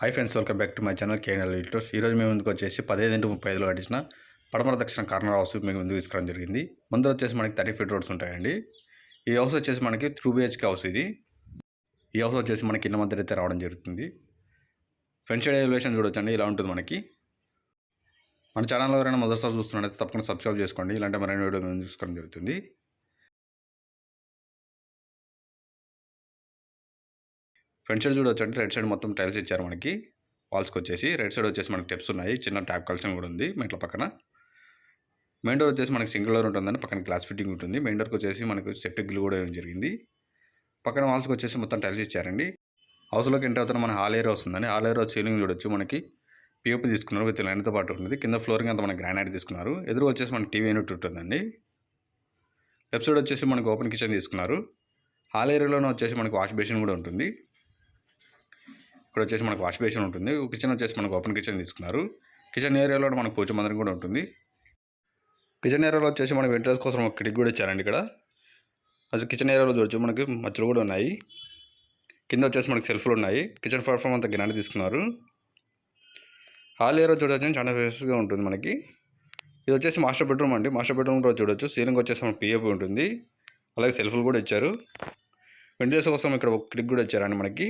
Hi friends welcome back to my channel KNL editors ఈరోజు మేము ముందుకు వచ్చేసి పదిహేను ముప్పై ఐదులో కట్టించిన పడమర దక్షిణ కార్నర్ హౌస్ మేము ముందుకు తీసుకురావడం జరిగింది. ముందర వచ్చేసి మనకి థర్టీ ఫీట్ రోడ్స్ ఉంటాయండి. ఈ హౌస్ వచ్చేసి మనకి త్రూ బిహెచ్కే హౌస్ ఇది. ఈ హౌస్ వచ్చేసి మనకి ఇన్న మధ్య అయితే రావడం జరుగుతుంది. ఫ్రంట్ సైడ్ ఎలివేషన్ చూడొచ్చండి ఇలా ఉంటుంది మనకి. మన ఛానల్ ఎవరైనా మొదటిసారి చూస్తున్నట్లయితే తప్పకుండా సబ్స్క్రైబ్ చేసుకోండి ఇలాంటి మరిన్ని వీడియో మేము చూసుకోవడం జరుగుతుంది. ఫ్రంట్ సైడ్ చూడొచ్చండి రైట్ సైడ్ మొత్తం టైల్స్ ఇచ్చారు మనకి. వాల్స్కి వచ్చేసి రైట్ సైడ్ వచ్చేసి మనకి టెప్స్ ఉన్నాయి. చిన్న ట్యాప్ కలెక్షన్ కూడా ఉంది మెట్ల పక్కన. మెయిన్ డోర్ వచ్చేసి మనకి సింగిల్ డోర్ ఉంటుందని పక్కన గ్లాస్ ఫిట్టింగ్ ఉంటుంది. మెయిన్ డోర్కి వచ్చేసి మనకు సెట్ గ్రిల్ కూడా జరిగింది. పక్కన వాల్స్కి వచ్చేసి మొత్తం టైల్స్ ఇచ్చారండి. హౌస్లోకి ఎంటర్ అవుతున్న మన హాల్ ఏరియా వస్తుందండి. హాల్ ఏరియా సీలింగ్ చూడొచ్చు మనకి. పిఓపి తీసుకున్నారు. విత్ లైన్తో పాటు ఉంటుంది. కింద ఫ్లోరింగ్ అంతా మనకి గ్రానైట్ తీసుకున్నారు. ఎదురు వచ్చేసి మనకి టీవీ యూనిట్ ఉంటుందండి. లెఫ్ట్ సైడ్ వచ్చేసి మనకి ఓపెన్ కిచెన్ తీసుకున్నారు. హాల్ ఏరియాలోనే వచ్చేసి మనకి వాష్ బేసిన్ కూడా ఉంటుంది. ఇక్కడ వచ్చేసి మనకు వాష్ బేసిన్ ఉంటుంది. కిచెన్ వచ్చేసి మనకు ఓపెన్ కిచెన్ తీసుకున్నారు. కిచెన్ ఏరియాలో మనకు పూజ మందిరం కూడా ఉంటుంది. కిచెన్ ఏరియాలో వచ్చేసి మనకి వెంటర్స్ కోసం ఒక కిటికీ కూడా ఇచ్చారండి ఇక్కడ. అసలు కిచెన్ ఏరియాలో చూడొచ్చు మనకి మచ్చలు కూడా ఉన్నాయి. కింద వచ్చేసి మనకి సెల్ఫ్లు ఉన్నాయి. కిచెన్ ప్లాట్ఫామ్ అంతా గిన్నె తీసుకున్నారు. హాల్ ఏరియా చూడొచ్చు చాలా ఫేసెస్గా ఉంటుంది మనకి. ఇది వచ్చేసి మాస్టర్ బెడ్రూమ్ అండి. మాస్టర్ బెడ్రూమ్ కూడా చూడొచ్చు. సీలింగ్ వచ్చేసి మనకి పిఎఫ్ ఉంటుంది. అలాగే సెల్ఫ్లు కూడా ఇచ్చారు. వెంటిలేషన్ కోసం ఇక్కడ ఒక కిటికీ కూడా ఇచ్చారండి మనకి.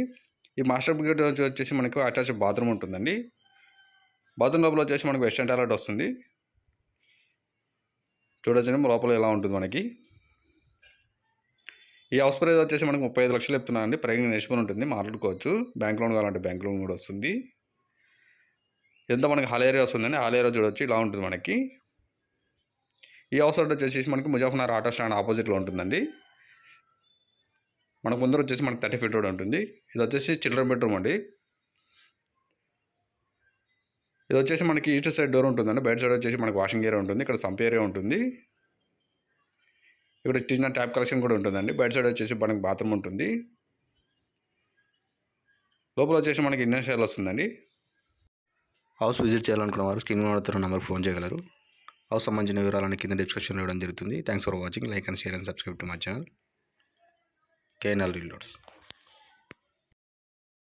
ఈ మాస్టర్ బెడ్ వచ్చేసి మనకు అటాచ్ బాత్రూమ్ ఉంటుందండి. బాత్రూమ్ లోపల వచ్చేసి మనకు వెస్టర్న్ టాయిలెట్ వస్తుంది. చూడొచ్చండి లోపల ఎలా ఉంటుంది మనకి. ఈ హౌస్ ప్రైస్ వచ్చేసి మనకు ముప్పై ఐదు లక్షలు చెప్తున్నానండి ప్రైస్ నేర్చుకుని ఉంటుంది మాట్లాడుకోవచ్చు. బ్యాంక్ లోన్ కావాలంటే బ్యాంక్ లోన్ కూడా వస్తుంది. ఎంత మనకి హాల్ ఏరియా వస్తుందండి హాల్ ఏరియా చూడొచ్చు ఇలా ఉంటుంది మనకి. ఈ హౌస్ వచ్చేసి మనకి ముజాఫర్నగర్ ఆటో స్టాండ్ ఆపోజిట్లో ఉంటుందండి. మనకు ముందర వచ్చేసి మనకు థర్టీ ఫీట్ రోడ్ ఉంటుంది. ఇది వచ్చేసి చిల్డ్రన్ బెడ్రూమ్ అండి. ఇది వచ్చేసి మనకి ఈస్ట్ సైడ్ డోర్ ఉంటుందండి. బయట సైడ్ వచ్చేసి మనకు వాషింగ్ ఏరియా ఉంటుంది. ఇక్కడ సంప్ ఏరియా ఉంటుంది. ఇక్కడ చిన్న ట్యాప్ కలెక్షన్ కూడా ఉంటుందండి. బయట సైడ్ వచ్చేసి మనకి బాత్రూమ్ ఉంటుంది. లోపల వచ్చేసి మనకి ఇండియన్ స్టైల్ వస్తుందండి. హౌస్ విజిట్ చేయాలనుకున్న వారు స్క్రీన్ వాడుతున్న నెంబర్కి ఫోన్ చేయగలరు. హౌస్ సంబంధించిన వివరాలను కింద డిస్క్రిప్షన్ ఇవ్వడం జరుగుతుంది. Thanks for watching like and share and subscribe to my channel KNL realtors